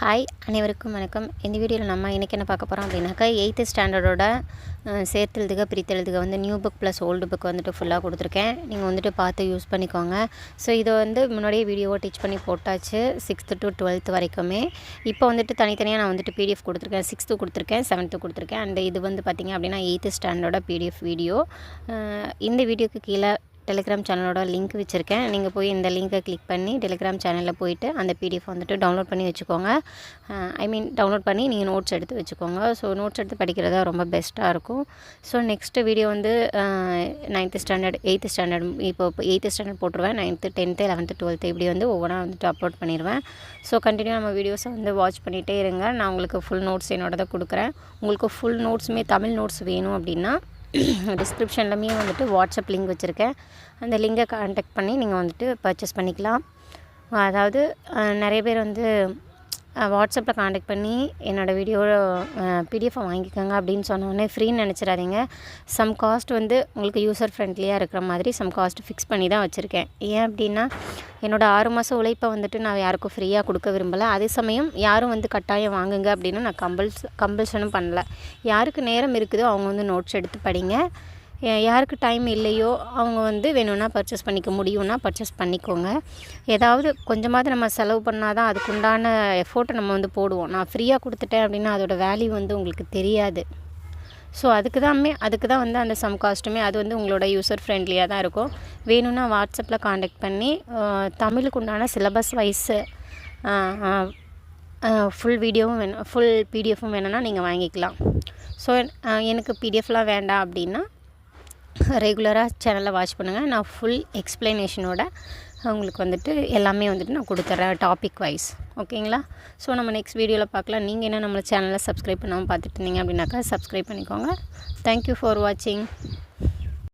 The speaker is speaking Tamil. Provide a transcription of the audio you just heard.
ஹாய் அனைவருக்கும் வணக்கம். இந்த வீடியோவில் நம்ம இன்றைக்கி என்ன பார்க்க போகிறோம் அப்படின்னாக்கா எயித்து ஸ்டாண்டர்டோட சேர்த்தெழுதுக பிரித்தெழுதுக வந்து new book plus old book வந்துட்டு ஃபுல்லாக கொடுத்துருக்கேன். நீங்கள் வந்துட்டு பார்த்து யூஸ் பண்ணிக்கோங்க. ஸோ இதை வந்து முன்னாடியே வீடியோவை டீச் பண்ணி போட்டாச்சு சிக்ஸ்த்து டு டுவெல்த் வரைக்குமே. இப்போ வந்துட்டு தனித்தனியாக நான் வந்துட்டு பிடிஎஃப் கொடுத்துருக்கேன். சிக்ஸ்த்து கொடுத்துருக்கேன் செவன்த்து கொடுத்துருக்கேன். அண்ட் இது வந்து பார்த்திங்க அப்படின்னா எயித்து ஸ்டாண்டர்டோட பிடிஎஃப் வீடியோ இந்த வீடியோக்கு கீழே டெலிகிராம் சேனலோட லிங்க் வச்சுருக்கேன். நீங்கள் போய் இந்த லிங்க்கை கிளிக் பண்ணி டெலிகிராம் சேனலில் போயிட்டு அந்த பிடிஎஃப் வந்துட்டு டவுன்லோட் பண்ணி வச்சுக்கோங்க. ஐ மீன் டவுன்லோட் பண்ணி நீங்கள் நோட்ஸ் எடுத்து வச்சுக்கோங்க. ஸோ நோட்ஸ் எடுத்து படிக்கிறதா ரொம்ப பெஸ்ட்டாக இருக்கும். ஸோ நெக்ஸ்ட்டு வீடியோ வந்து நைன்த்து ஸ்டாண்டர்ட் எயித்து ஸ்டாண்டர்ட் இப்போ எயித்து ஸ்டாண்டர்ட் போட்டுருவேன். நைன்த்து டென்த்து லெவன்த்து டுவெல்த்து இப்படி வந்து ஒவ்வொன்றா வந்துட்டு அப்லோட் பண்ணிடுவேன் ஸோ கண்டினியூ நம்ம வீடியோஸை வந்து வாட்ச் பண்ணிகிட்டே இருங்க. நான் உங்களுக்கு ஃபுல் நோட்ஸ் என்னோட கொடுக்குறேன். உங்களுக்கு ஃபுல் நோட்ஸுமே தமிழ் நோட்ஸ் வேணும் அப்படின்னா டிஸ்கிரிப்ஷன்லையுமே வந்துட்டு வாட்ஸ்அப் லிங்க் வச்சுருக்கேன். அந்த லிங்கை கான்டாக்ட் பண்ணி நீங்கள் வந்துட்டு பர்ச்சேஸ் பண்ணிக்கலாம். அதாவது நிறைய பேர் வந்து வாட்ஸ்அப்பில் காண்டாக்ட் பண்ணி என்னோடய வீடியோ பிடிஎஃபை வாங்கிக்கோங்க அப்படின்னு சொன்னோடனே ஃப்ரீன்னு நினச்சிடாதீங்க. சம் காஸ்ட் வந்து உங்களுக்கு யூசர் ஃப்ரெண்ட்லியாக இருக்கிற மாதிரி சம் காஸ்ட் ஃபிக்ஸ் பண்ணி தான் வச்சுருக்கேன். ஏன் அப்படின்னா என்னோடய ஆறு மாதம் உழைப்பை வந்துட்டு நான் யாருக்கும் ஃப்ரீயாக கொடுக்க விரும்பலை. அதே சமயம் யாரும் வந்து கட்டாயம் வாங்குங்க அப்படின்னு நான் கம்பல்ஸ் கம்பல்ஷனும் பண்ணல. யாருக்கு நேரம் இருக்குதோ அவங்க வந்து நோட்ஸ் எடுத்து படிங்க. யாருக்கு டைம் இல்லையோ அவங்க வந்து வேணும்னா பர்ச்சேஸ் பண்ணிக்க முடியும்னா பர்ச்சேஸ் பண்ணிக்கோங்க. ஏதாவது கொஞ்சமாவது நம்ம செலவு பண்ணால் தான் அதுக்குண்டான எஃபோர்ட்டை நம்ம வந்து போடுவோம். நான் ஃப்ரீயாக கொடுத்துட்டேன் அப்படின்னா அதோடய வேல்யூ வந்து உங்களுக்கு தெரியாது. ஸோ அதுக்கு தான்மே அதுக்கு தான் வந்து அந்த சம் காஸ்ட்டுமே அது வந்து உங்களோட யூசர் ஃப்ரெண்ட்லியாக தான் இருக்கும். வேணும்னா வாட்ஸ்அப்பில் காண்டாக்ட் பண்ணி தமிழுக்கு உண்டான சிலபஸ் வைஸு ஃபுல் வீடியோவும் வேணும் ஃபுல் பிடிஎஃப்பும் வேணும்னா நீங்கள் வாங்கிக்கலாம். ஸோ எனக்கு பிடிஎஃப்லாம் வேண்டாம் அப்படின்னா ரெகுலராக சேனலை வாட்ச் பண்ணுங்கள் நான் ஃபுல் எக்ஸ்ப்ளனேஷனோட உங்களுக்கு வந்துட்டு எல்லாமே வந்துட்டு நான் கொடுத்துட்றேன் டாபிக் வைஸ் ஓகேங்களா? ஸோ நம்ம நெக்ஸ்ட் வீடியோவில் பார்க்கலாம். நீங்கள் என்ன நம்மளை சேனலை சப்ஸ்கிரைப் பண்ணாமல் பார்த்துட்டு இருந்தீங்க அப்படின்னாக்கா சப்ஸ்கிரைப் பண்ணிக்கோங்க. தேங்க்யூ ஃபார் வாட்சிங்